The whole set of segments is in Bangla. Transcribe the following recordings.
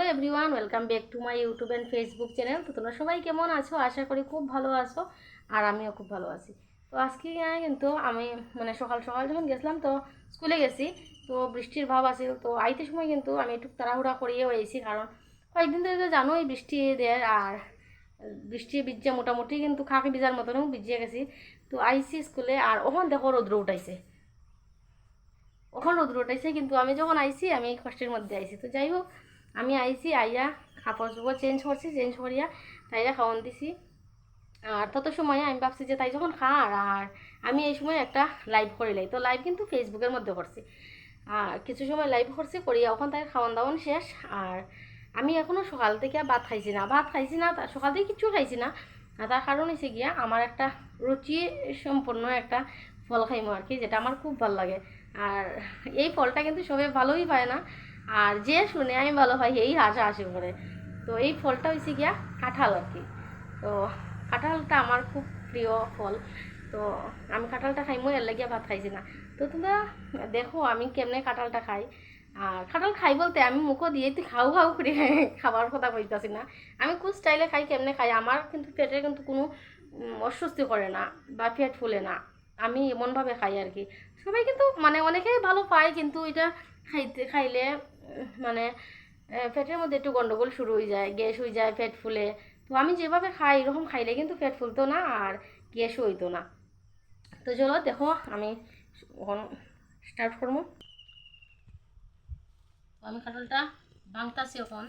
Hello everyone, welcome back to my YouTube and Facebook channel. তো তোমরা সবাই কেমন আছো? আশা করি খুব ভালো আছো আর আমিও খুব ভালো আছি। তো আজকে কিন্তু আমি মানে সকাল সকাল যখন গেছিলাম, তো স্কুলে গেছি, তো বৃষ্টির ভাব আছিল। তো আইতে সময় কিন্তু আমি একটু তাড়াহুড়া করিয়ে হয়েছি কারণ কয়েকদিন ধরে তো জানোই বৃষ্টি দেয় আর বৃষ্টি ভিজে মোটামুটি কিন্তু খাকি ভিজার মতনও ভিজিয়ে গেছি। তো আইসি স্কুলে আর ওখান দেখো রৌদ্র উঠাইছে। ওখানে রৌদ্র উঠাইছে কিন্তু আমি যখন আইছি, আমি কষ্টের মধ্যে আইছি। তো যাই হোক আমি আইছি, আইয়া কাপড় চোপড় চেঞ্জ করছি চেঞ্জ করিয়া তাইরা খাওয়ান দিছি। আর তত সময় আমি ভাবছি যে তাই যখন খার আর আমি এই সময় একটা লাইভ করে লাই তো লাইভ কিন্তু ফেসবুকের মধ্যে করছি। আর কিছু সময় লাইভ করছি, করিয়া ওখান থেকে খাওয়ান দাওয়ান শেষ। আর আমি এখনও সকাল থেকে ভাত খাইছি না। ভাত খাইছি না সকাল থেকে কিছু খাইছি না। তার কারণ হচ্ছে গিয়া আমার একটা রুচি সম্পন্ন একটা ফল খাইমো আর কি, যেটা আমার খুব ভালো লাগে। আর এই ফলটা কিন্তু সবাই ভালোই পায় না। আর যে শুনে আমি ভালো পাই এই হাসা হাসি করে। তো এই ফলটা হয়েছে গিয়া কাঁঠাল আর কি। তো কাঁঠালটা আমার খুব প্রিয় ফল। তো আমি কাঁঠালটা খাইমো, এর লাগিয়া ভাত খাইছি না। তো তোমরা দেখো আমি কেমনে কাঁঠালটা খাই। আর কাঁঠাল খাই বলতে আমি মুখও দিয়ে তুই খাও খাও করে খাবার কথা কইতাছি না। আমি কোন স্টাইলে খাই, কেমনে খাই, আমার কিন্তু পেটে কিন্তু কোনো অস্বস্তি করে না বা পেট ফুলে না। আমি এমনভাবে খাই আর কি। সবাই কিন্তু মানে অনেকেই ভালো পায়, কিন্তু এটা খাইতে, খাইলে মানে ফ্যাটের মধ্যে একটু গন্ডগোল শুরু হয়ে যায়, গ্যাস হয়ে যায় ফ্যাট ফুলে। তো আমি যেভাবে খাই, এরকম খাইলে কিন্তু পেট ফুলতো না আর গ্যাস হইতো না। তো চলো, দেখো, আমি স্টার্ট করব। আমি কাঁঠালটা ভাঙতাছি এখন।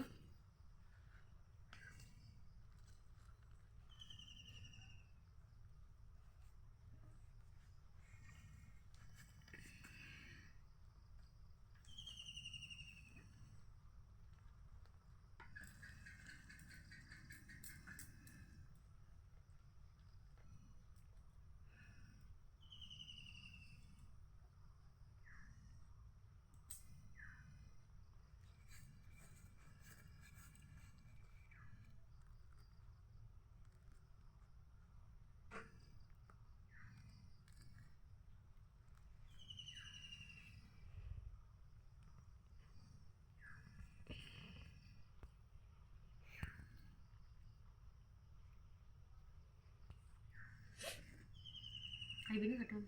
খাইবি না কাঁঠাল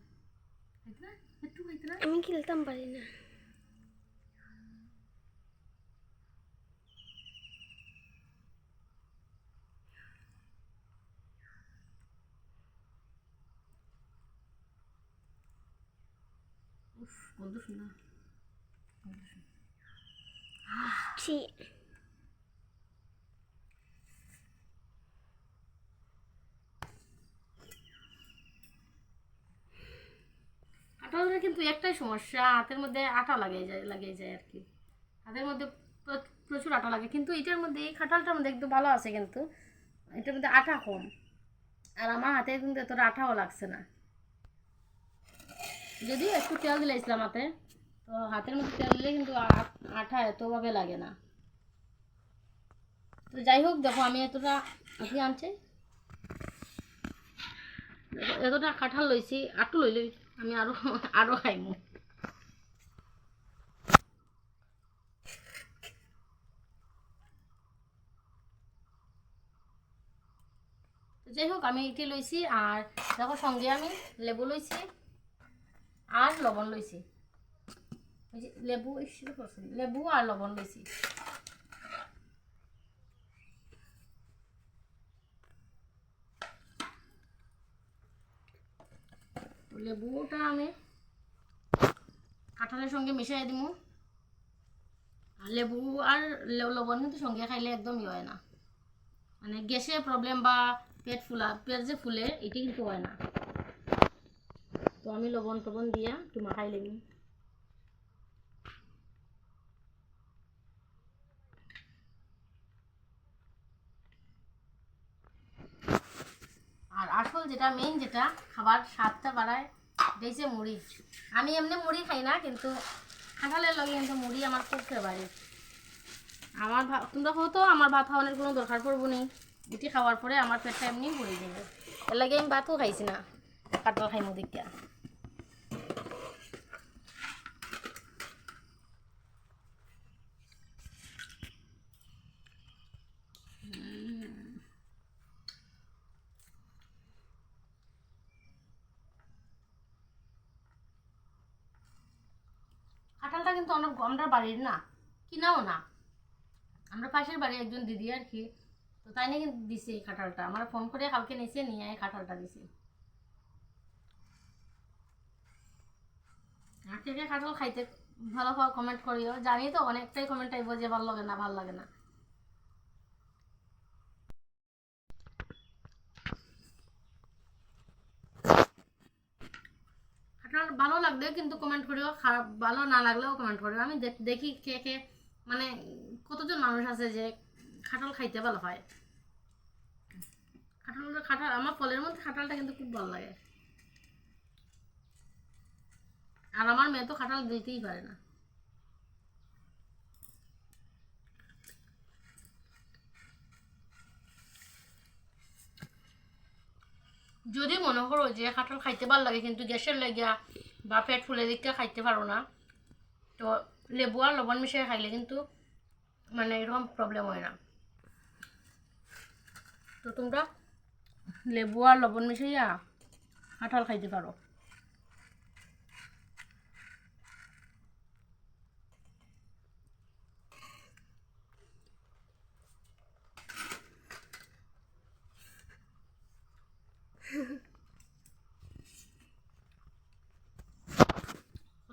খাইতে না একটু খাইতে না আমি খেলতাম পারি না উফ গন্ধ শুনা ছি কাঁঠালের কিন্তু একটাই সমস্যা, হাতের মধ্যে আটা লাগিয়ে যায় লাগিয়ে যায় আর কি। হাতের মধ্যে প্রচুর আটা লাগে, কিন্তু এটার মধ্যে এই কাঁঠালটার মধ্যে একটু ভালো আছে কিন্তু, এটার মধ্যে আটা কম। আর আমার হাতে কিন্তু এতটা আঠাও লাগছে না। যদি একটু তেল দিলে ইসলাম হাতে, তো হাতের মধ্যে তেল দিলে কিন্তু আঠা এতভাবে লাগে না। তো যাই হোক, দেখো আমি এতটা আপনি আনছি? এতটা কাঁঠাল লইছি, আটু লই লই আমি আরও আরও খাইমু। যাই হোক আমি এটি লইছি আর দেখো সঙ্গে আমি লেবু লইছি আর লবণ লইছি। লেবু লেবু আর লবণ লইছি। লেবুটা আমি কাঁঠালের সঙ্গে মিশাই দিব। আর লেবু আর লবণ কিন্তু সঙ্গে খাইলে একদমই হয় না। মানে গ্যাসের প্রবলেম বা পেট ফুলা পেট যে ফুলে, এটি কিন্তু হয় না। তো আমি লবণ টবণ দিয়া একটু মাখাই লেবি আর আসল যেটা মেইন যেটা, খাবার স্বাদটা বাড়ায় দেখছে মুড়ি। আমি এমনি মুড়ি খাই না, কিন্তু কাঁঠালের লগে কিন্তু মুড়ি আমার খুব ফেভারিট আমার ভাত তোমরা হতো আমার ভাত খাওয়ানোর কোনো দরকার পড়ব নেই। এটি খাওয়ার পরে আমার পেটটা এমনি ভরে যাবে। এর লাগে আমি ভাতও খাইছি না, কাঁঠাল খাইমু দিকা আমরা আমরা বাড়ির না, কিনাও না। আমরা পাশের বাড়ি একজন দিদি আর কি, তো তাই নাকি দিছে এই কাঁঠালটা। আমার ফোন করে কালকে নিয়েছে নিয়ে এই কাঁঠালটা দিছে। আর কে কাঁঠাল খাইতে ভালো ভালো কমেন্ট করিও। জানি তো, অনেকটাই কমেন্ট আইব যে ভালো লাগে না, ভালো লাগে না কাঁঠাল ভালো লাগলে কিন্তু কমেন্ট করিও, খারাপ ভালো না লাগলেও কমেন্ট করিও। আমি দেখি কে কে মানে কতজন মানুষ আছে যে খাটাল খাইতে ভালো হয়। খাটাল খাটাল, আমার ফলের মধ্যে খাটালটা কিন্তু খুব ভালো লাগে। আর আমার মেয়ে তো খাটাল দিতেই পারে না। যদি মনে করো যে কাঁঠাল খাইতে ভালো লাগে, কিন্তু গ্যাসের লাগিয়া বা পেট ফুলে দিকে খাইতে পারো না। তো লেবু আর লবণ মিশিয়ে খাইলে কিন্তু মানে এরকম প্রবলেম হয় না। তো তোমরা লেবু আর লবণ মিশাইয়া কাঁঠাল খাইতে পারো।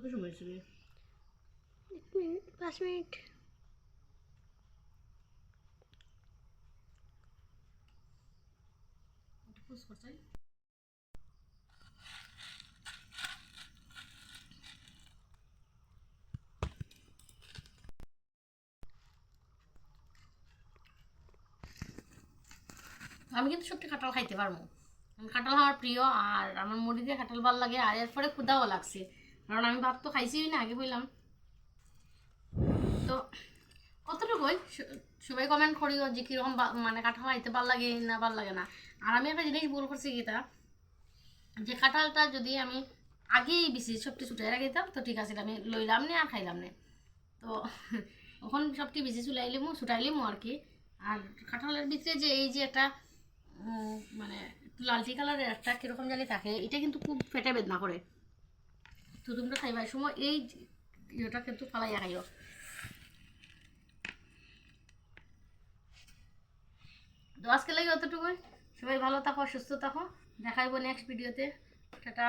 কত সময়? এক মিনিট পাঁচ মিনিট? আমি কিন্তু সত্যি কাঁঠাল খাইতে পারব আমি কাঁঠাল আমার প্রিয় আর আমার মুড়ি দিয়ে কাঁঠাল ভালো লাগে আর এরপরে ক্ষুদাও লাগছে কারণ আমি ভাত তো খাইছি না, আগে বললাম। তো কতটুকুই সবাই কমেন্ট করিও যে কীরকম মানে কাঁঠাল খাইতে ভালো লাগে না ভালো লাগে না। আর আমি একটা জিনিস ভুল করছি গীতা, যে কাঁঠালটা যদি আমি আগেই বেশি সবটি ছুটে রাখিতাম, তো ঠিক আছে, আমি লইলাম নে আর খাইলাম নে। তো এখন সবটি বেশি চুলাইলিমো ছুটাইলিমো আর কি। আর কাঁঠালের ভিতরে যে এই যে একটা মানে লালটি কালারের একটা কীরকম জানি থাকে, এটা কিন্তু খুব পেটে বেদনা করে। তো খাইবার সময় এই ইয়েটা কিন্তু ফালাইয়া খাইও। তো আজকে লাগে অতটুকুই সবাই ভালো থাকো, সুস্থ থাকো। দেখাইব নেক্সট ভিডিওতে টাটা।